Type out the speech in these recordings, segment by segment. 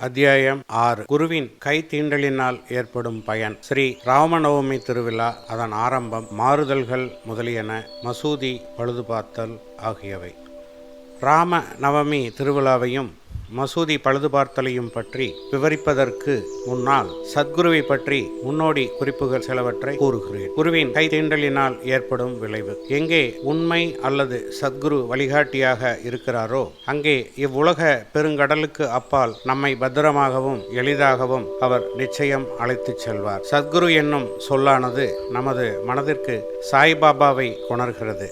அத்தியாயம் ஆறு. குருவின் கை தீண்டலினால் ஏற்படும் பயன். ஸ்ரீ ராமநவமி திருவிழா அதன் ஆரம்பம் மாறுதல்கள் முதலியன மசூதி பழுதுபார்த்தல் ஆகியவை. ராம நவமி திருவிழாவையும் மசூதி பழுதுபார்த்தலையும் பற்றி விவரிப்பதற்கு முன்னால் சத்குருவை பற்றி முன்னோடி குறிப்புகள் சிலவற்றை கூறுகிறேன். குருவின் கை தீண்டலினால் ஏற்படும் விளைவு. எங்கே உண்மை அல்லது சத்குரு வழிகாட்டியாக இருக்கிறாரோ அங்கே இவ்வுலக பெருங்கடலுக்கு அப்பால் நம்மை பத்திரமாகவும் எளிதாகவும் அவர் நிச்சயம் அழைத்துச் செல்வார். சத்குரு என்னும் சொல்லானது நமது மனதிற்கு சாய்பாபாவை கொணர்கிறது.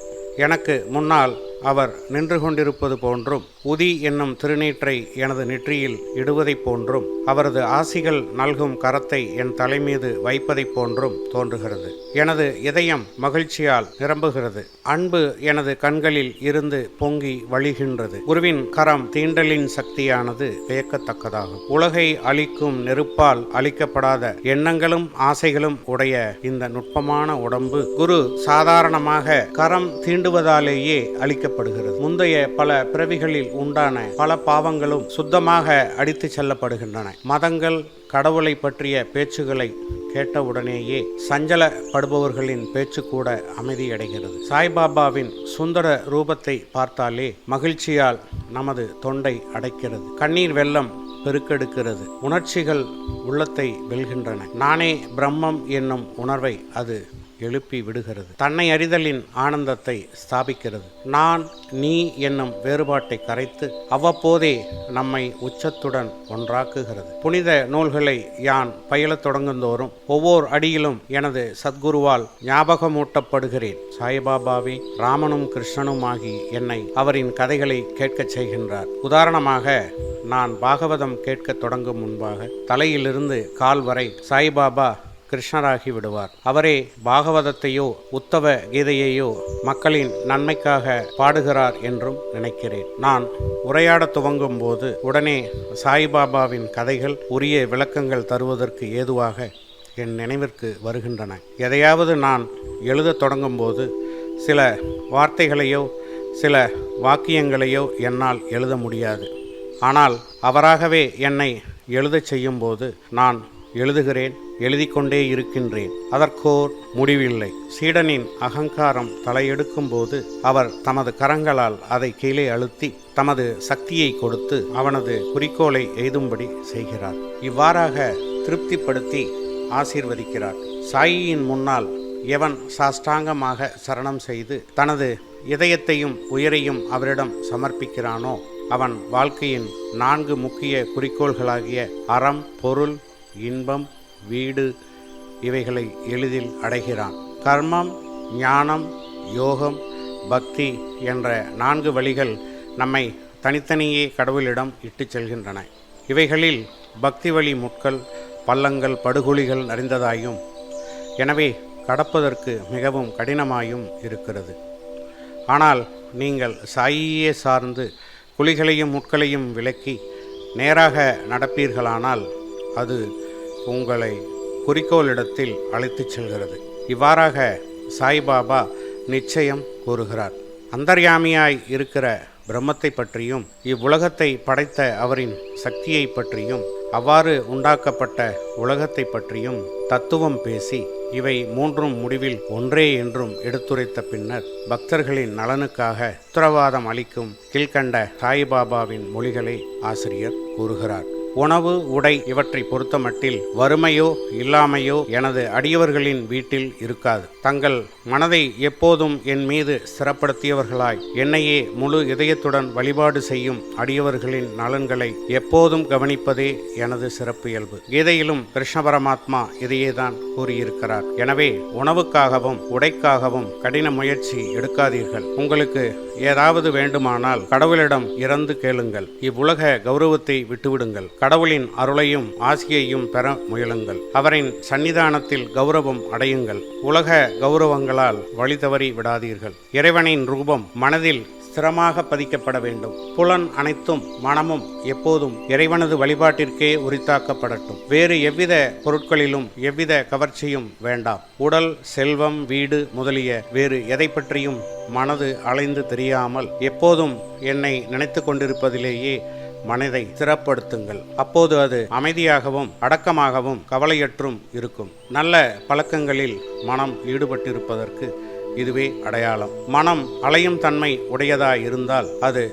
எனக்கு முன்னால் அவர் நின்று கொண்டிருப்பது போன்றும் உதி என்னும் திருநீற்றை எனது நெற்றியில் இடுவதைப் போன்றும் அவரது ஆசிகள் நல்கும் கரத்தை என் தலைமீது வைப்பதைப் போன்றும் தோன்றுகிறது. எனது இதயம் மகிழ்ச்சியால் நிரம்புகிறது. அன்பு எனது கண்களில் இருந்து பொங்கி வழிகின்றது. குருவின் கரம் தீண்டலின் சக்தியானது வியக்கத்தக்கதாகும். உலகை அழிக்கும் நெருப்பால் அழிக்கப்படாத எண்ணங்களும் ஆசைகளும் உடைய இந்த நுட்பமான உடம்பு குரு சாதாரணமாக கரம் தீண்டுவதாலேயே அழிக்கப்படுகிறது. முந்தைய பல பிறவிகளில் உண்டான பல பாவங்களும் சுத்தமாக அடித்துச் செல்லப்படுகின்றன. மதங்கள் கடவுளை பற்றிய பேச்சுகளை கேட்டவுடனேயே சஞ்சலப்படுபவர்களின் பேச்சு கூட அமைதியடைகிறது. சாய்பாபாவின் சுந்தர ரூபத்தை பார்த்தாலே மகிழ்ச்சியால் நமது தொண்டை அடைக்கிறது. கண்ணீர் வெள்ளம் பெருக்கெடுக்கிறது. உணர்ச்சிகள் உள்ளத்தை வெல்கின்றன. நானே பிரம்மம் என்னும் உணர்வை அது எழுப்பி விடுகிறது. தன்னை அறிதலின் ஆனந்தத்தை ஸ்தாபிக்கிறது. நான் நீ என்னும் வேறுபாட்டை கரைத்து அவ்வப்போதே நம்மை உச்சத்துடன் ஒன்றாக்குகிறது. புனித நூல்களை யான் பயிலத் தொடங்குந்தோறும் ஒவ்வொரு அடியிலும் எனது சத்குருவால் ஞாபகமூட்டப்படுகிறேன். சாய்பாபாவே ராமனும் கிருஷ்ணனுமாகி என்னை அவரின் கதைகளை கேட்கச் செய்கின்றார். உதாரணமாக நான் பாகவதம் கேட்கத் தொடங்கும் முன்பாக தலையிலிருந்து கால் வரை சாய்பாபா கிருஷ்ணராகி விடுவார். அவரே பாகவதத்தையோ உத்தவ கீதையையோ மக்களின் நன்மைக்காக பாடுகிறார் என்றும் நினைக்கிறேன். நான் உரையாடத் துவங்கும் போது உடனே சாய்பாபாவின் கதைகள் உரிய விளக்கங்கள் தருவதற்கு ஏதுவாக என் நினைவிற்கு வருகின்றன. எதையாவது நான் எழுதத் தொடங்கும்போது சில வார்த்தைகளையோ சில வாக்கியங்களையோ என்னால் எழுத முடியாது. ஆனால் அவராகவே என்னை எழுதச் செய்யும்போது நான் எழுதுகிறேன். எழுதிக்கொண்டே இருக்கின்றேன். அதற்கோர் முடிவில்லை. சீடனின் அகங்காரம் தலையெடுக்கும் போது அவர் தமது கரங்களால் அதை கீழே அழுத்தி தமது சக்தியை கொடுத்து அவனது குறிக்கோளை எய்தும்படி செய்கிறார். இவ்வாறாக திருப்திப்படுத்தி ஆசீர்வதிக்கிறார். சாயியின் முன்னால் எவன் சாஷ்டாங்கமாக சரணம் செய்து தனது இதயத்தையும் உயிரையும் அவரிடம் சமர்ப்பிக்கிறானோ அவன் வாழ்க்கையின் நான்கு முக்கிய குறிக்கோள்களாகிய அறம் பொருள் இன்பம் வீடு இவைகளை எளிதில் அடைகிறான். கர்மம் ஞானம் யோகம் பக்தி என்ற நான்கு வழிகள் நம்மை தனித்தனியே கடவுளிடம் இட்டு செல்கின்றன. இவைகளில் பக்தி வழி முட்கள் பள்ளங்கள் படுகொலிகள் நிறைந்ததாயும் எனவே கடப்பதற்கு மிகவும் கடினமாயும் இருக்கிறது. ஆனால் நீங்கள் சாயியே சார்ந்து குழிகளையும் முட்களையும் விலக்கி நேராக நடப்பீர்களானால் அது உங்களை குறிக்கோளிடத்தில் அழைத்துச் செல்கிறது. இவ்வாறாக சாய்பாபா நிச்சயம் கூறுகிறார். அந்தர்யாமியாய் இருக்கிற பிரம்மத்தை பற்றியும் இவ்வுலகத்தை படைத்த அவரின் சக்தியை பற்றியும் அவ்வாறு உண்டாக்கப்பட்ட உலகத்தை பற்றியும் தத்துவம் பேசி இவை மூன்றும் முடிவில் ஒன்றே என்றும் எடுத்துரைத்த பின்னர் பக்தர்களின் நலனுக்காக உத்தரவாதம் அளிக்கும் கீழ்கண்ட சாய்பாபாவின் மொழிகளை ஆசிரியர் கூறுகிறார். உணவு உடை இவற்றை பொறுத்தமட்டில் வறுமையோ இல்லாமையோ எனது அடியவர்களின் வீட்டில் இருக்காது. தங்கள் மனதை எப்போதும் என் மீது சிறப்படுத்தியவர்களாய் என்னையே முழு இதயத்துடன் வழிபாடு செய்யும் அடியவர்களின் நலன்களை எப்போதும் கவனிப்பதே எனது சிறப்பு இயல்பு. கீதையிலும் கிருஷ்ண பரமாத்மா இதையேதான் கூறியிருக்கிறார். எனவே உணவுக்காகவும் உடைக்காகவும் கடின முயற்சி எடுக்காதீர்கள். உங்களுக்கு ஏதாவது வேண்டுமானால் கடவுளிடம் இறந்து கேளுங்கள். இவ்வுலக கௌரவத்தை விட்டுவிடுங்கள். கடவுளின் அருளையும் ஆசியையும் பெற முயலுங்கள். அவரின் சன்னிதானத்தில் கௌரவம் அடையுங்கள். உலக கௌரவங்களால் வழி தவறி விடாதீர்கள். இறைவனின் ரூபம் மனதில் ஸ்திரமாக பதிக்கப்பட வேண்டும். புலன் அனைத்தும் மனமும் எப்போதும் இறைவனது வழிபாட்டிற்கே உரித்தாக்கப்படட்டும். வேறு எவ்வித பொருட்களிலும் எவ்வித கவர்ச்சியும் வேண்டாம். உடல் செல்வம் வீடு முதலிய வேறு எதை பற்றியும் மனது அலைந்து தெரியாமல் எப்போதும் என்னை நினைத்து கொண்டிருப்பதிலேயே மனதை சிறப்படுத்துங்கள். அப்போது அது அமைதியாகவும் அடக்கமாகவும் கவலையற்றும் இருக்கும். நல்ல பழக்கங்களில் மனம் ஈடுபட்டிருப்பதற்கு இதுவே அடையாளம். மனம் அலையும் தன்மை உடையதாய் இருந்தால் அது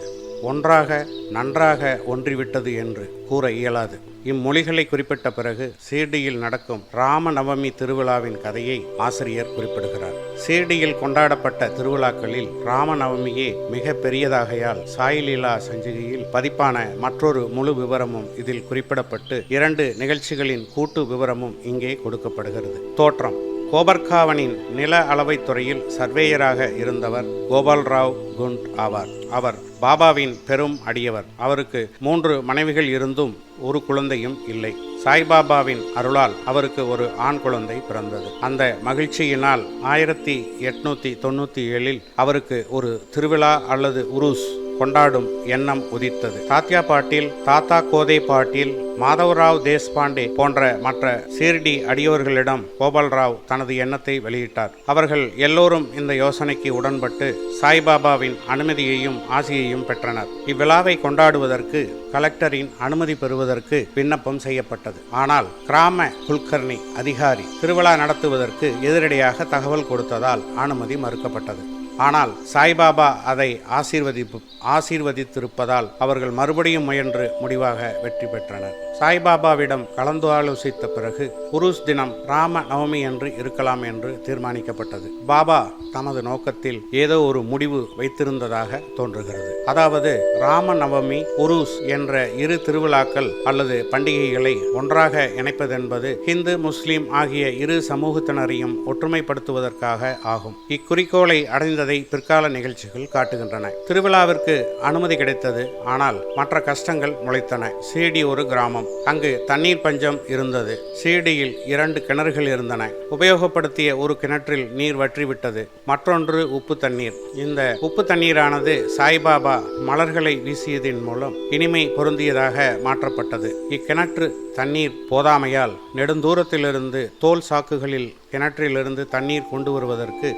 ஒன்றாக நன்றாக ஒன்றிவிட்டது என்று கூற இயலாது. இம்மொழிகளை குறிப்பிட்ட பிறகு சீர்டியில் நடக்கும் ராம நவமி திருவிழாவின் கதையை ஆசிரியர் குறிப்பிடுகிறார். சீர்டியில் கொண்டாடப்பட்ட திருவிழாக்களில் ராமநவமியே மிக பெரியதாகையால் சாய்லீலா சஞ்சிகையில் பதிப்பான மற்றொரு முழு விவரமும் இதில் குறிப்பிடப்பட்டு இரண்டு நிகழ்ச்சிகளின் கூட்டு விவரமும் இங்கே கொடுக்கப்படுகிறது. தோற்றம். கோபர்காவனின் நில அளவைத் துறையில் சர்வேயராக இருந்தவர் கோபால்ராவ் குண்ட் ஆவார். அவர் பாபாவின் பெரும் அடியவர். அவருக்கு மூன்று மனைவிகள் இருந்தும் ஒரு குழந்தையும் இல்லை. சாய்பாபாவின் அருளால் அவருக்கு ஒரு ஆண் குழந்தை பிறந்தது. அந்த மகிழ்ச்சியினால் ஆயிரத்தி எட்நூத்தி தொண்ணூத்தி ஏழில் அவருக்கு ஒரு திருவிழா அல்லது உருஸ் கொண்டாடும் எண்ணம் உதித்தது. தாத்யா பாட்டீல் தாத்தா கோதை பாட்டீல் மாதவராவ் தேஷ்பாண்டே போன்ற மற்ற சீர்டி அடியோர்களிடம் கோபால்ராவ் தனது எண்ணத்தை வெளியிட்டார். அவர்கள் எல்லோரும் இந்த யோசனைக்கு உடன்பட்டு சாய்பாபாவின் அனுமதியையும் ஆசியையும் பெற்றனர். இவ்விழாவை கொண்டாடுவதற்கு கலெக்டரின் அனுமதி பெறுவதற்கு விண்ணப்பம் செய்யப்பட்டது. ஆனால் கிராம குல்கர்னி அதிகாரி திருவிழா நடத்துவதற்கு எதிரடியாக தகவல் கொடுத்ததால் அனுமதி மறுக்கப்பட்டது. ஆனால் சாய்பாபா அதை ஆசீர்வதிப்பு ஆசீர்வதித்திருப்பதால் அவர்கள் மறுபடியும் முயன்று முடிவாக வெற்றி பெற்றனர். சாய்பாபாவிடம் கலந்து ஆலோசித்த பிறகு உருஸ் தினம் ராம நவமி என்று இருக்கலாம் என்று தீர்மானிக்கப்பட்டது. பாபா தமது நோக்கத்தில் ஏதோ ஒரு முடிவு வைத்திருந்ததாக தோன்றுகிறது. அதாவது ராம நவமி உருஸ் என்ற இரு திருவிழாக்கள் அல்லது பண்டிகைகளை ஒன்றாக இணைப்பதென்பது ஹிந்து முஸ்லிம் ஆகிய இரு சமூகத்தினரையும் ஒற்றுமைப்படுத்துவதற்காக ஆகும். இக்குறிக்கோளை அடைந்ததை பிற்கால நிகழ்ச்சிகள் காட்டுகின்றன. திருவிழாவிற்கு அனுமதி கிடைத்தது. ஆனால் மற்ற கஷ்டங்கள் முளைத்தன. சீடி ஒரு கிராமம். அங்கு தண்ணீர் பஞ்சம் இருந்தது. சீடியில் இரண்டு கிணறுகள் இருந்தன. உபயோகப்படுத்திய ஒரு கிணற்றில் நீர் வற்றிவிட்டது. மற்றொன்று உப்பு தண்ணீர். இந்த உப்பு தண்ணீரானது சாய்பாபா மலர்களை வீசியதின் மூலம் இனிமை பொருந்தியதாக மாற்றப்பட்டது. இக்கிணற்று தண்ணீர் போதாமையால் நெடுந்தூரத்திலிருந்து தோல் சாக்குகளில் கிணற்றிலிருந்து தண்ணீர் கொண்டு வருவதற்கு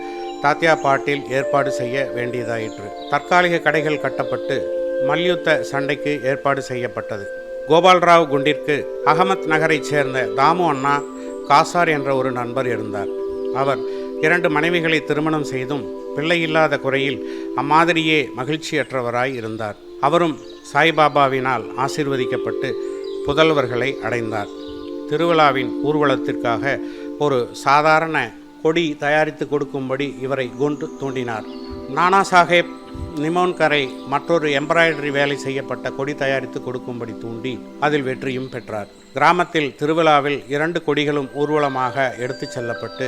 தாத்தியா பாட்டில் ஏற்பாடு செய்ய வேண்டியதாயிற்று. தற்காலிக கடைகள் கட்டப்பட்டு மல்யுத்த சண்டைக்கு ஏற்பாடு செய்யப்பட்டது. கோபால்ராவ் குண்டிற்கு அகமத் நகரைச் சேர்ந்த தாமு அண்ணா காசார் என்ற ஒரு நண்பர் இருந்தார். அவர் இரண்டு மனைவிகளை திருமணம் செய்தும் பிள்ளையில்லாத குறையில் அம்மாதிரியே மகிழ்ச்சியற்றவராய் இருந்தார். அவரும் சாய்பாபாவினால் ஆசீர்வதிக்கப்பட்டு புதல்வர்களை அடைந்தார். திருவிழாவின் ஊர்வலத்திற்காக ஒரு சாதாரண கொடி தயாரித்து கொடுக்கும்படி இவரை குண்டு தூண்டினார். நானா சாஹேப் நிமோன்கரை மற்றொரு எம்ப்ராய்டரி வேலை செய்யப்பட்ட கொடி தயாரித்து கொடுக்கும்படி தூண்டி அதில் வெற்றியும் பெற்றார். கிராமத்தில் திருவிழாவில் இரண்டு கொடிகளும் ஊர்வலமாக எடுத்துச் செல்லப்பட்டு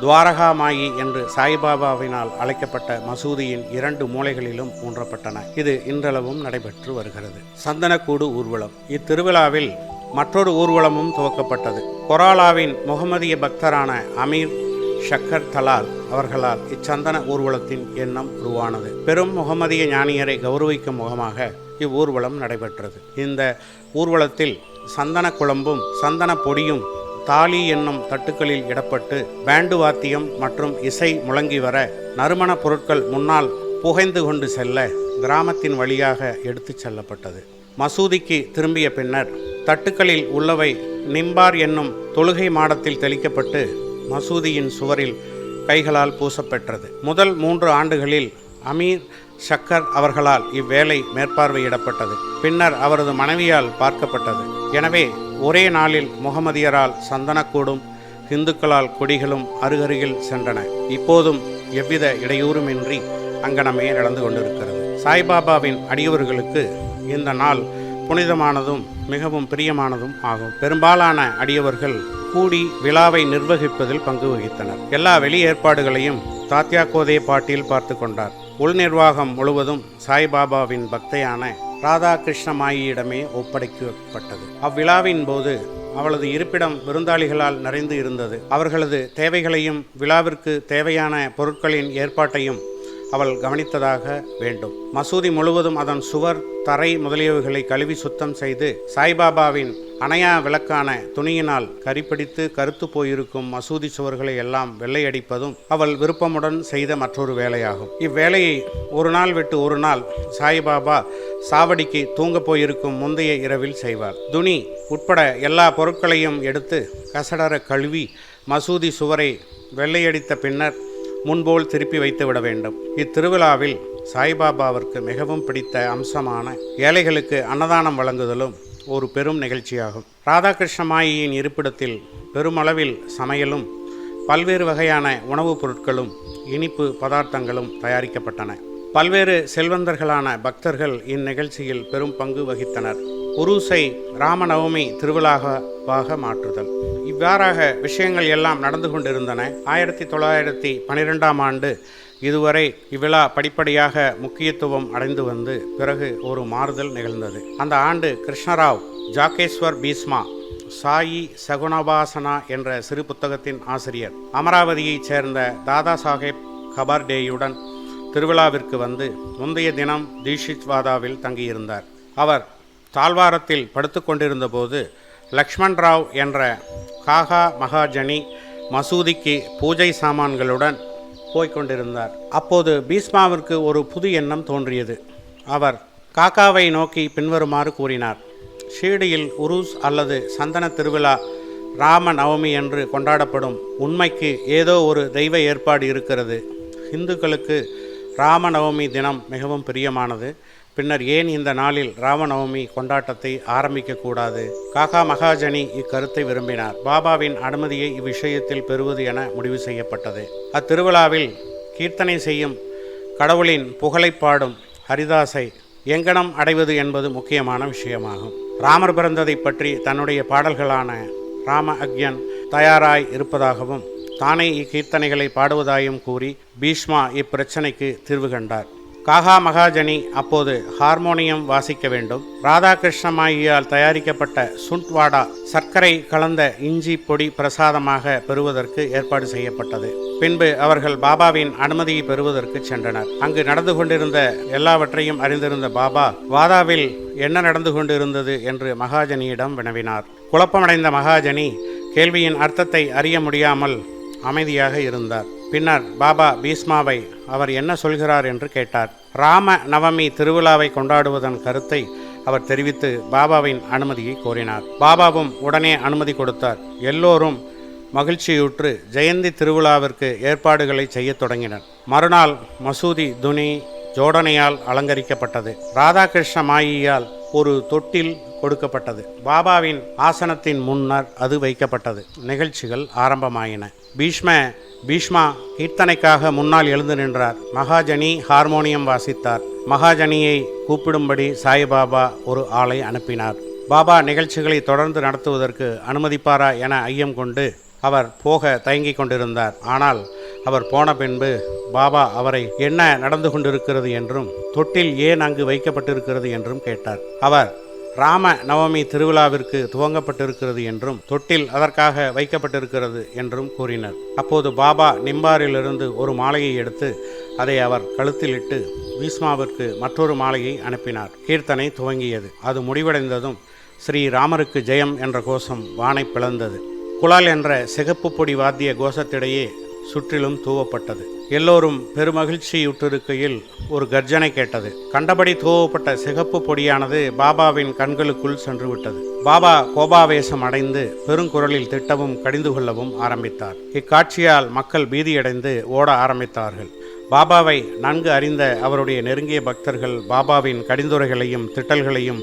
துவாரகாமாயி என்று சாய்பாபாவினால் அழைக்கப்பட்ட மசூதியின் இரண்டு மூலைகளிலும் ஊன்றப்பட்டன. இது இன்றளவும் நடைபெற்று வருகிறது. சந்தனக்கூடு ஊர்வலம். இத்திருவிழாவில் மற்றொரு ஊர்வலமும் துவக்கப்பட்டது. கொராலாவின் முகமதிய பக்தரான அமீர் ஷக்கர் தலால் அவர்களால் இச்சந்தன ஊர்வலத்தின் எண்ணம் உருவானது. பெரும் முகமதிய ஞானியரை கௌரவிக்கும் முகமாக இவ்வூர்வலம் நடைபெற்றது. இந்த ஊர்வலத்தில் சந்தன குழம்பும் சந்தன பொடியும் தாலி என்னும் தட்டுக்களில் இடப்பட்டு பேண்டு வாத்தியம் மற்றும் இசை முழங்கி வர நறுமணப் பொருட்கள் முன்னால் புகைந்து கொண்டு செல்ல கிராமத்தின் வழியாக எடுத்துச் செல்லப்பட்டது. மசூதிக்கு திரும்பிய பின்னர் தட்டுக்களில் உள்ளவை நிம்பார் என்னும் தொழுகை மாடத்தில் தெளிக்கப்பட்டு மசூதியின் சுவரில் கைகளால் பூசப்பெற்றது. முதல் மூன்று ஆண்டுகளில் அமீர் ஷக்கர் அவர்களால் இவ்வேலை மேற்பார்வையிடப்பட்டது. பின்னர் அவரது மனைவியால் பார்க்கப்பட்டது. எனவே ஒரே நாளில் முகமதியரால் சந்தனக்கூடும் இந்துக்களால் கொடிகளும் அருகருகில் சென்றன. இப்போதும் எவ்வித இடையூறுமின்றி அங்கனமே நடந்து கொண்டிருக்கிறது. சாய்பாபாவின் அடியவர்களுக்கு இந்த நாள் புனிதமானதும் மிகவும் பிரியமானதும் ஆகும். பெரும்பாலான அடியவர்கள் கூடி விழாவை நிர்வகிப்பதில் பங்கு வகித்தனர். எல்லா வெளி ஏற்பாடுகளையும் தாத்யா கோதே பாட்டில் பார்த்து கொண்டார். உள் நிர்வாகம் முழுவதும் சாய்பாபாவின் பக்தையான ராதாகிருஷ்ணமாயியிடமே ஒப்படைக்கப்பட்டது அவ்விழாவின் போது அவளது இருப்பிடம் விருந்தாளிகளால் நிறைந்து இருந்தது. அவர்களது தேவைகளையும் விழாவிற்கு தேவையான பொருட்களின் ஏற்பாட்டையும் அவள் கவனித்ததாக வேண்டும். மசூதி முழுவதும் அதன் சுவர் தரை முதலியவைகளை கழுவி சுத்தம் செய்து சாய்பாபாவின் அணையா விளக்கான துணியினால் கரிப்பிடித்து கருத்து போயிருக்கும் மசூதி சுவர்களை எல்லாம் வெள்ளையடிப்பதும் அவள் விருப்பமுடன் செய்த மற்றொரு வேலையாகும். இவ்வேலையை ஒரு நாள் விட்டு ஒரு நாள் சாய்பாபா சாவடிக்கு தூங்கப் போயிருக்கும் முந்தைய இரவில் செய்வார். துணி உட்பட எல்லா பொருட்களையும் எடுத்து கசடர கழுவி மசூதி சுவரை வெள்ளையடித்த பின்னர் முன்போல் திருப்பி வைத்து விட வேண்டும். இத்திருவிழாவில் சாய்பாபாவிற்கு மிகவும் பிடித்த அம்சமான ஏழைகளுக்கு அன்னதானம் வழங்குதலும் ஒரு பெரும் நிகழ்ச்சியாகும். ராதாகிருஷ்ணமாயியின் இருப்பிடத்தில் பெருமளவில் சமையலும் பல்வேறு வகையான உணவுப் பொருட்களும் இனிப்பு பதார்த்தங்களும் தயாரிக்கப்பட்டன. பல்வேறு செல்வந்தர்களான பக்தர்கள் இந்நிகழ்ச்சியில் பெரும் பங்கு வகித்தனர். உருசை ராமநவமி திருவிழாவாக மாற்றுதல். இவ்வாறாக விஷயங்கள் எல்லாம் நடந்து கொண்டிருந்தன. ஆயிரத்தி தொள்ளாயிரத்தி பனிரெண்டாம் ஆண்டு இதுவரை இவ்விழா படிப்படியாக முக்கியத்துவம் அடைந்து வந்து பிறகு ஒரு மாறுதல் நிகழ்ந்தது. அந்த ஆண்டு கிருஷ்ணராவ் ஜாகேஸ்வர் பீஸ்மா சாயி சகுணபாசனா என்ற சிறு புத்தகத்தின் ஆசிரியர் அமராவதியைச் சேர்ந்த தாதா சாஹேப் கபார்டேயுடன் திருவிழாவிற்கு வந்து முந்தைய தினம் தீஷித்வாதாவில் தங்கியிருந்தார். அவர் தாழ்வாரத்தில் படுத்து கொண்டிருந்தபோது லக்ஷ்மண் ராவ் என்ற காகா மகாஜனி மசூதிக்கு பூஜை சாமான்களுடன் போய்கொண்டிருந்தார் அப்போது பீஸ்மாவிற்கு ஒரு புது எண்ணம் தோன்றியது. அவர் காக்காவை நோக்கி பின்வருமாறு கூறினார். ஷீடியில் உருஸ் அல்லது சந்தன திருவிழா ராம நவமி என்று கொண்டாடப்படும். உண்மைக்கு ஏதோ ஒரு தெய்வ ஏற்பாடு இருக்கிறது. இந்துக்களுக்கு ராமநவமி தினம் மிகவும் பிரியமானது. பின்னர் ஏன் இந்த நாளில் ராமநவமி கொண்டாட்டத்தை ஆரம்பிக்கக்கூடாது? காகா மகாஜனி இக்கருத்தை விரும்பினார். பாபாவின் அனுமதியை இவ்விஷயத்தில் பெறுவது என முடிவு செய்யப்பட்டது. அத்திருவிழாவில் கீர்த்தனை செய்யும் கடவுளின் புகழைப் பாடும் ஹரிதாஸை எங்கனம் அடைவது என்பது முக்கியமான விஷயமாகும். ராமர் பிறந்ததை பற்றி தன்னுடைய பாடல்களான ராம அக்யன் தயாராய் இருப்பதாகவும் தானே இக்கீர்த்தனைகளை பாடுவதாயும் கூறி பீஷ்மா இப்பிரச்சனைக்கு தீர்வு கண்டார். காகா மகாஜனி அப்போது ஹார்மோனியம் வாசிக்க வேண்டும். ராதாகிருஷ்ணமாயியால் தயாரிக்கப்பட்ட சுண்ட்வாடா சர்க்கரை கலந்த இஞ்சி பொடி பிரசாதமாக பெறுவதற்கு ஏற்பாடு செய்யப்பட்டது. பின்பு அவர்கள் பாபாவின் அனுமதியை பெறுவதற்கு சென்றனர். அங்கு நடந்து கொண்டிருந்த எல்லாவற்றையும் அறிந்திருந்த பாபா வாதாவில் என்ன நடந்து கொண்டிருந்தது? என்று மகாஜனியிடம் வினவினார். குழப்பமடைந்த மகாஜனி கேள்வியின் அர்த்தத்தை அறிய முடியாமல் அமைதியாக இருந்தார். பின்னர் பாபா பீஸ்மாவை அவர் என்ன சொல்கிறார் என்று கேட்டார். ராம நவமி திருவிழாவை கொண்டாடுவதன் கருத்தை அவர் தெரிவித்து பாபாவின் அனுமதியை கோரினார். பாபாவும் உடனே அனுமதி கொடுத்தார். எல்லோரும் மகிழ்ச்சியுற்று ஜெயந்தி திருவிழாவிற்கு ஏற்பாடுகளை செய்யத் தொடங்கினர். மறுநாள் மசூதி துனி ஜோடனையால் அலங்கரிக்கப்பட்டது. ராதாகிருஷ்ண மாயியால் ஒரு தொட்டில் கொடுக்கப்பட்டது. பாபாவின் ஆசனத்தின் முன்னர் அது வைக்கப்பட்டது. நிகழ்ச்சிகள் ஆரம்பமாயின. பீஷ்ம பீஷ்மா கீர்த்தனைக்காக முன்னால் எழுந்து நின்றார். மகாஜனி ஹார்மோனியம் வாசித்தார். மகாஜனியை கூப்பிடும்படி சாய்பாபா ஒரு ஆளை அனுப்பினார். பாபா நிகழ்ச்சிகளை தொடர்ந்து நடத்துவதற்கு அனுமதிப்பாரா என ஐயம் கொண்டு அவர் போக தயங்கிக் கொண்டிருந்தார். ஆனால் அவர் போன பின்பு பாபா அவரை என்ன நடந்து கொண்டிருக்கிறது என்றும் தொட்டில் ஏன் அங்கு வைக்கப்பட்டிருக்கிறது என்றும் கேட்டார். அவர் ராம நவமி திருவிழாவிற்கு துவங்கப்பட்டிருக்கிறது என்றும் தொட்டில் அதற்காக வைக்கப்பட்டிருக்கிறது என்றும் கூறினர். அப்போது பாபா நிம்பாரிலிருந்து ஒரு மாலையை எடுத்து அதை அவர் கழுத்திலிட்டு பீஸ்மாவிற்கு மற்றொரு மாலையை அனுப்பினார். கீர்த்தனை துவங்கியது. அது முடிவடைந்ததும் ஸ்ரீ ராமருக்கு ஜெயம் என்ற கோஷம் வானை பிளந்தது. குலால் என்ற சிகப்பு பொடி வாத்திய கோஷத்திடையே சுற்றிலும் தூவப்பட்டது. எல்லோரும் பெருமகிழ்ச்சியுற்றிருக்கையில் ஒரு கர்ஜனை கேட்டது. கண்டபடி தூவப்பட்ட சிகப்பு பொடியானது பாபாவின் கண்களுக்குள் சென்று விட்டது பாபா கோபாவேசம் அடைந்து பெருங்குரலில் திட்டவும் கடிந்து கொள்ளவும் ஆரம்பித்தார். இக்காட்சியால் மக்கள் பீதியடைந்து ஓட ஆரம்பித்தார்கள். பாபாவை நன்கு அறிந்த அவருடைய நெருங்கிய பக்தர்கள் பாபாவின் கடிந்துரைகளையும் திட்டல்களையும்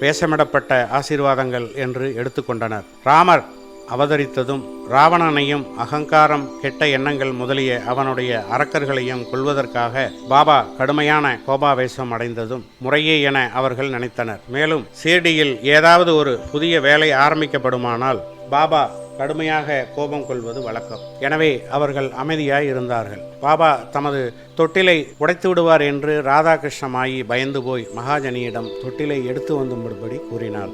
வேஷமிடப்பட்ட ஆசீர்வாதங்கள் என்று எடுத்துக்கொண்டனர். ராமர் அவதரித்ததும் ராவணனையும் அகங்காரம் கெட்ட எண்ணங்கள் முதலிய அவனுடைய அரக்கர்களையும் கொள்வதற்காக பாபா கடுமையான கோபாவேசம் அடைந்ததும் முறையே என அவர்கள் நினைத்தனர். மேலும் சீர்டியில் ஏதாவது ஒரு புதிய வேலை ஆரம்பிக்கப்படுமானால் பாபா கடுமையாக கோபம் கொள்வது வழக்கம். எனவே அவர்கள் அமைதியாய் இருந்தார்கள் பாபா தமது தொட்டிலை உடைத்து விடுவார் என்று ராதாகிருஷ்ணமாயி பயந்து போய் மகாஜனியிடம் தொட்டிலை எடுத்து வந்தும்படி கூறினார்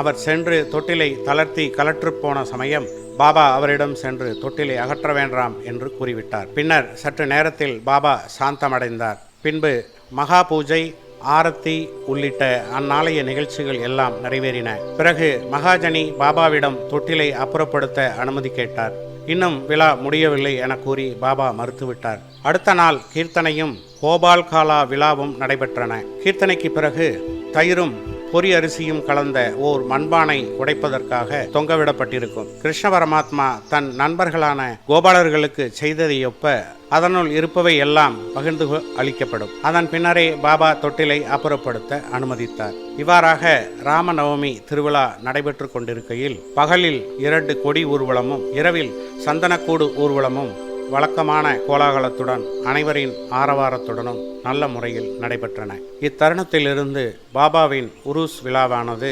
அவர் சென்று தொட்டிலை தளர்த்தி கலற்று போன சமயம் பாபா அவரிடம் சென்று தொட்டிலை அகற்ற வேண்டாம் என்று கூறிவிட்டார். பின்னர் சற்று நேரத்தில் பாபா சாந்தமடைந்தார். பின்பு மகா பூஜை ஆரத்தி உள்ளிட்ட அந்நாளைய நிகழ்ச்சிகள் எல்லாம் நிறைவேறின. பிறகு மகாஜனி பாபாவிடம் தொட்டிலை அப்புறப்படுத்த அனுமதி கேட்டார். இன்னும் விழா முடியவில்லை என கூறி பாபா மறுத்துவிட்டார். அடுத்த நாள் கீர்த்தனையும் கோபால் காலா விழாவும் நடைபெற்றன. கீர்த்தனைக்கு பிறகு தயிரும் பொறி அரிசியும் கலந்த ஓர் மண்பானை உடைப்பதற்காக தொங்கவிடப்பட்டிருக்கும். கிருஷ்ண பரமாத்மா தன் நண்பர்களான கோபாலர்களுக்கு செய்ததை ஒப்ப அதனுள் இருப்பவை எல்லாம் பகிர்ந்து அளிக்கப்படும். அதன் பின்னரே பாபா தொட்டிலை அப்புறப்படுத்த அனுமதித்தார். இவ்வாறாக ராமநவமி திருவிழா நடைபெற்று கொண்டிருக்கையில் பகலில் இரண்டு கொடி ஊர்வலமும் இரவில் சந்தனக்கூடு ஊர்வலமும் வழக்கமான கோலாகலத்துடன் அனைவரின் ஆரவாரத்துடனும் நல்ல முறையில் நடைபெற்றன. இத்தருணத்திலிருந்து பாபாவின் உருஸ் விழாவானது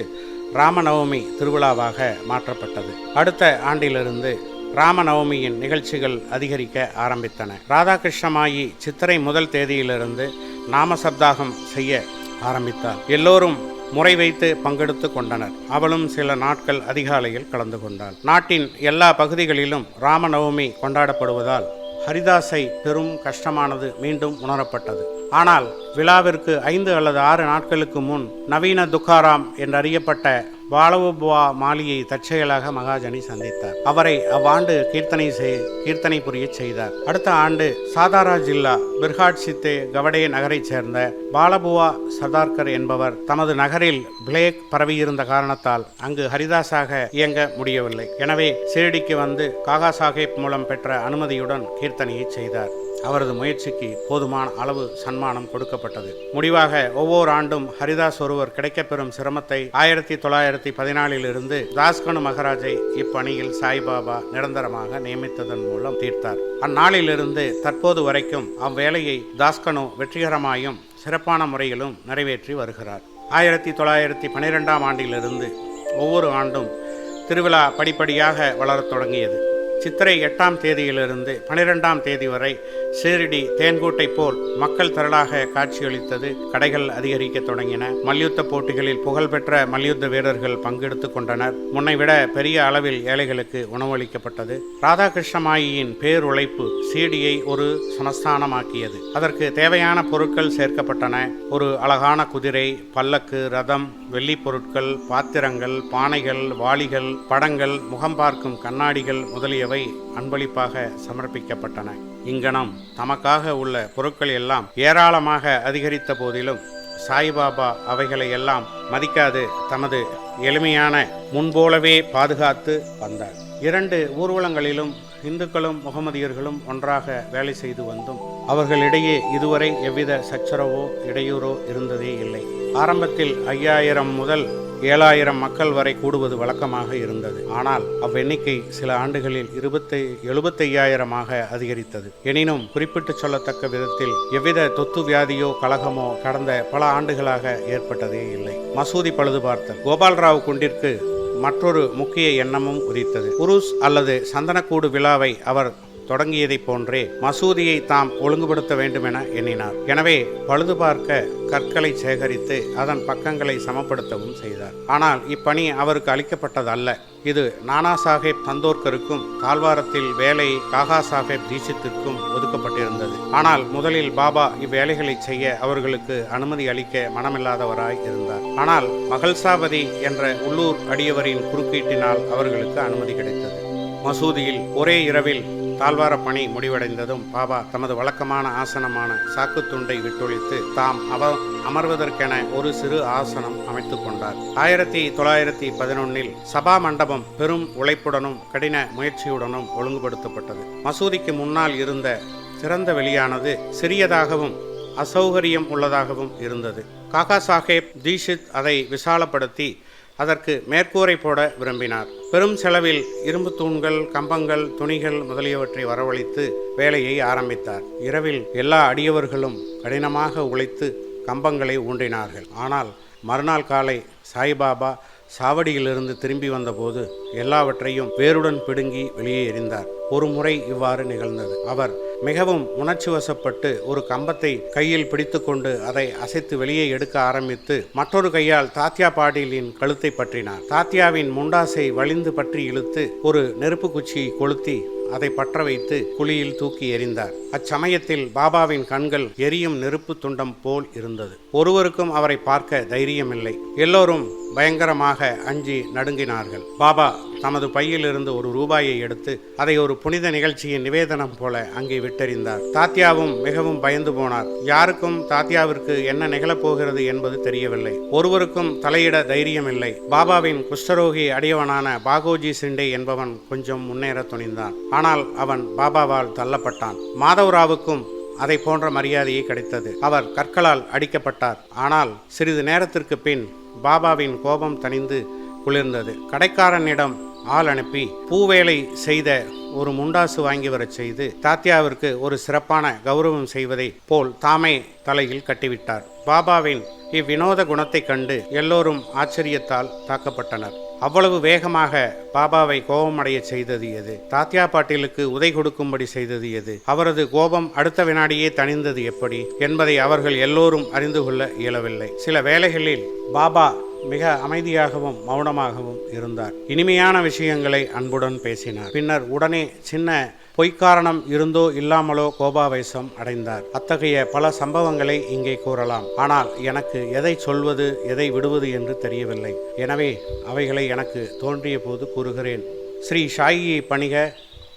ராமநவமி திருவிழாவாக மாற்றப்பட்டது. அடுத்த ஆண்டிலிருந்து ராமநவமியின் நிகழ்ச்சிகள் அதிகரிக்க ஆரம்பித்தன. ராதாகிருஷ்ணமாயி சித்திரை முதல் தேதியிலிருந்து நாமசப்தாகம் செய்ய ஆரம்பித்தார். எல்லோரும் முறை வைத்து பங்கெடுத்து கொண்டனர். அவளும் சில நாட்கள் அதிகாலையில் கலந்து கொண்டாள். நாட்டின் எல்லா பகுதிகளிலும் ராமநவமி கொண்டாடப்படுவதால் ஹரிதாஸை பெரும் கஷ்டமானது மீண்டும் உணரப்பட்டது. ஆனால் விழாவிற்கு ஐந்து அல்லது ஆறு நாட்களுக்கு முன் நவீன துக்காராம் என்றறியப்பட்ட பாலவுபுவா மாலியை தற்செயலாக மகாஜனி சந்தித்தார். அவரை அவ்வாண்டு கீர்த்தனை செய் கீர்த்தனை புரியச் செய்தார். அடுத்த ஆண்டு சாதாரா ஜில்லா பிர்ஹாட் சித்தே கவடே நகரைச் சேர்ந்த பாலபுவா சதார்கர் என்பவர் தமது நகரில் பிளேக் பரவியிருந்த காரணத்தால் அங்கு ஹரிதாஸாக இயங்க முடியவில்லை. எனவே சிரடிக்கு வந்து காகா சாஹேப் மூலம் பெற்ற அனுமதியுடன் கீர்த்தனையை செய்தார். அவரது முயற்சிக்கு போதுமான அளவு சன்மானம் கொடுக்கப்பட்டது. முடிவாக ஒவ்வொரு ஆண்டும் ஹரிதாஸ் ஒருவர் கிடைக்கப்பெறும் சிரமத்தை ஆயிரத்தி தொள்ளாயிரத்தி பதினாலிலிருந்து தாஸ்கனு மகராஜை இப்பணியில் சாய்பாபா நிரந்தரமாக நியமித்ததன் மூலம் தீர்த்தார். அந்நாளிலிருந்து தற்போது வரைக்கும் அவ்வேலையை தாஸ்கனு வெற்றிகரமாயும் சிறப்பான முறையிலும் நிறைவேற்றி வருகிறார். ஆயிரத்தி தொள்ளாயிரத்தி பனிரெண்டாம் ஆண்டிலிருந்து ஒவ்வொரு ஆண்டும் திருவிழா படிப்படியாக வளரத் தொடங்கியது. சித்திரை எட்டாம் தேதியிலிருந்து பனிரெண்டாம் தேதி வரை ஷீரடி தேன்கூட்டை போல் மக்கள் திரளாக காட்சியளித்தது கடைகள் அதிகரிக்க தொடங்கின. மல்யுத்த போட்டிகளில் புகழ்பெற்ற மல்யுத்த வீரர்கள் பங்கெடுத்து கொண்டனர். முன்னைவிட பெரிய அளவில் ஏழைகளுக்கு உணவளிக்கப்பட்டது. ராதாகிருஷ்ணமாயியின் பேருழைப்பு சீடியை ஒரு சமஸ்தானமாக்கியது. அதற்கு தேவையான பொருட்கள் சேர்க்கப்பட்டன. ஒரு அழகான குதிரை பல்லக்கு ரதம் வெள்ளி பொருட்கள் பாத்திரங்கள் பானைகள் வாளிகள் படங்கள் முகம் பார்க்கும் கண்ணாடிகள் முதலியவை அவை அன்பளிப்பாக சமர்ப்பிக்கப்பட்டன. இங்கனம் தமக்காக உள்ள பொருட்கள் எல்லாம் ஏராளமாக அதிகரித்த போதிலும் சாய்பாபா அவைகளை எல்லாம் மதிக்காது தமது எளிமையான முன்போலவே பாதுகாத்து வந்தார். இரண்டு ஊர்வலங்களிலும் இந்துக்களும் முகமதியர்களும் ஒன்றாக வேலை செய்து வந்தும் அவர்களிடையே இதுவரை எவ்வித சச்சரவோ இடையூறோ இருந்ததே இல்லை. ஆரம்பத்தில் ஐயாயிரம் முதல் ஏழாயிரம் மக்கள் வரை கூடுவது வழக்கமாக இருந்தது. ஆனால் அவ்வெண்ணிக்கை சில ஆண்டுகளில் இருபத்தி எழுபத்தையாயிரமாக அதிகரித்தது. எனினும் குறிப்பிட்டு சொல்லத்தக்க விதத்தில் எவ்வித தொத்து வியாதியோ கலகமோ கடந்த பல ஆண்டுகளாக ஏற்பட்டதே இல்லை. மசூதி பழுது பார்த்தல் கோபால்ராவ் குண்டிற்கு மற்றொரு முக்கிய எண்ணமும் உதித்தது. உருஸ் அல்லது சந்தனக்கூடு விழாவை அவர் தொடங்கியதைப் போன்றே மசூதியை தாம் ஒழுங்குபடுத்த வேண்டுமென எண்ணினார். எனவே பழுது பார்க்க கற்களை சேகரித்து அதன் பக்கங்களை சமப்படுத்தவும் செய்தார். ஆனால் இப்பணி அவருக்கு அளிக்கப்பட்டதல்ல. இது நானா சாஹேப் தந்தோர்கருக்கும் தாழ்வாரத்தில் வேலை காகா சாஹேப் தீட்சித்திற்கும் ஒதுக்கப்பட்டிருந்தது. ஆனால் முதலில் பாபா இவ்வேலைகளை செய்ய அவர்களுக்கு அனுமதி அளிக்க மனமில்லாதவராய் இருந்தார். ஆனால் மகள்சாபதி என்ற உள்ளூர் அடியவரின் குறுக்கீட்டினால் அவர்களுக்கு அனுமதி கிடைத்தது. மசூதியில் ஒரே இரவில் தாழ்வார பணி முடிவடைந்ததும் பாபா தமது வழக்கமான ஆசனமான சாக்குத்துண்டை விட்டொழித்து தாம் அவ அமர்வதற்கென ஒரு சிறு ஆசனம் அமைத்துக் கொண்டார். ஆயிரத்தி தொள்ளாயிரத்தி பதினொன்னில் சபா மண்டபம் பெரும் உழைப்புடனும் கடின முயற்சியுடனும் ஒழுங்குபடுத்தப்பட்டது. மசூதிக்கு முன்னால் இருந்த திறந்த வெளியானது சிறியதாகவும் அசௌகரியம் உள்ளதாகவும் இருந்தது. காகா சாஹேப் தீஷித் அதை விசாலப்படுத்தி அதற்கு மேற்கூரை போட விரும்பினார். பெரும் செலவில் இரும்பு தூண்கள் கம்பங்கள் துணிகள் முதலியவற்றை வரவழைத்து வேலையை ஆரம்பித்தார். இரவில் எல்லா அடியவர்களும் கடினமாக உழைத்து கம்பங்களை ஊன்றினார்கள். ஆனால் மறுநாள் காலை சாய்பாபா சாவடியிலிருந்து திரும்பி வந்தபோது எல்லாவற்றையும் வேருடன் பிடுங்கி வெளியே எறிந்தார். ஒரு முறை இவ்வாறு நிகழ்ந்தது. அவர் மிகவும் உணர்ச்சி வசப்பட்டு ஒரு கம்பத்தை கையில் பிடித்துக்கொண்டு அதை அசைத்து வெளியே எடுக்க ஆரம்பித்து மற்றொரு கையால் தாத்யா பாடீலின் கழுத்தை பற்றினார். தாத்யாவின் முண்டாசை வலிந்து பற்றி இழுத்து ஒரு நெருப்பு குச்சியை கொளுத்தி அதை பற்ற வைத்து குழியில் தூக்கி எறிந்தார். அச்சமயத்தில் பாபாவின் கண்கள் எரியும் நெருப்பு துண்டம் போல் இருந்தது. ஒருவருக்கும் அவரை பார்க்க தைரியமில்லை. எல்லோரும் பயங்கரமாக அஞ்சி நடுங்கினார்கள். பாபா தமது பையிலிருந்து ஒரு ரூபாயை எடுத்து அதை ஒரு புனித நிகழ்ச்சியின் நிவேதனம் போல அங்கே விட்டறிந்தார். தாத்யாவும் மிகவும் பயந்து போனார். யாருக்கும் தாத்யாவிற்கு என்ன நிகழப் போகிறது என்பது தெரியவில்லை. ஒருவருக்கும் தலையிட தைரியமில்லை. பாபாவின் குஷ்டரோகி அடியவனான பாகோஜி சிண்டே என்பவன் கொஞ்சம் முன்னேற துணிந்தான். ஆனால் அவன் பாபாவால் தள்ளப்பட்டான். மாதவராவுக்கும் அதை போன்ற மரியாதையை கிடைத்தது. அவர் கற்களால் அடிக்கப்பட்டார். ஆனால் சிறிது நேரத்திற்கு பின் பாபாவின் கோபம் தணிந்து குளிர்ந்தது. கடைக்காரனிடம் ஆள் அனுப்பி பூவேலை செய்த ஒரு முண்டாசு வாங்கி வரச் செய்து தாத்தியாவிற்கு ஒரு சிறப்பான கௌரவம் செய்வதை போல் தாமே தலையில் கட்டிவிட்டார். பாபாவின் இவ்வினோத குணத்தைக் கண்டு எல்லோரும் ஆச்சரியத்தால் தாக்கப்பட்டனர். அவ்வளவு வேகமாக பாபாவை கோபமடைய செய்தது எது? தாத்யா பாட்டீலுக்கு உதை கொடுக்கும்படி செய்தது எது? அவரது கோபம் அடுத்த வினாடியே தணிந்தது எப்படி? என்பதை அவர்கள் எல்லோரும் அறிந்து கொள்ள இயலவில்லை. சில வேளைகளில் பாபா மிக அமைதியாகவும் மௌனமாகவும் இருந்தார். இனிமையான விஷயங்களை அன்புடன் பேசினார். பின்னர் உடனே சின்ன பொய்க்காரணம் இருந்தோ இல்லாமலோ கோபாவேசம் அடைந்தார். அத்தகைய பல சம்பவங்களை இங்கே கூறலாம். ஆனால் எனக்கு எதை சொல்வது எதை விடுவது என்று தெரியவில்லை. எனவே அவைகளை எனக்கு தோன்றிய போது கூறுகிறேன். ஸ்ரீ ஷாயியை பணிக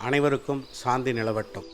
அனைவருக்கும் சாந்தி நிலவட்டும்.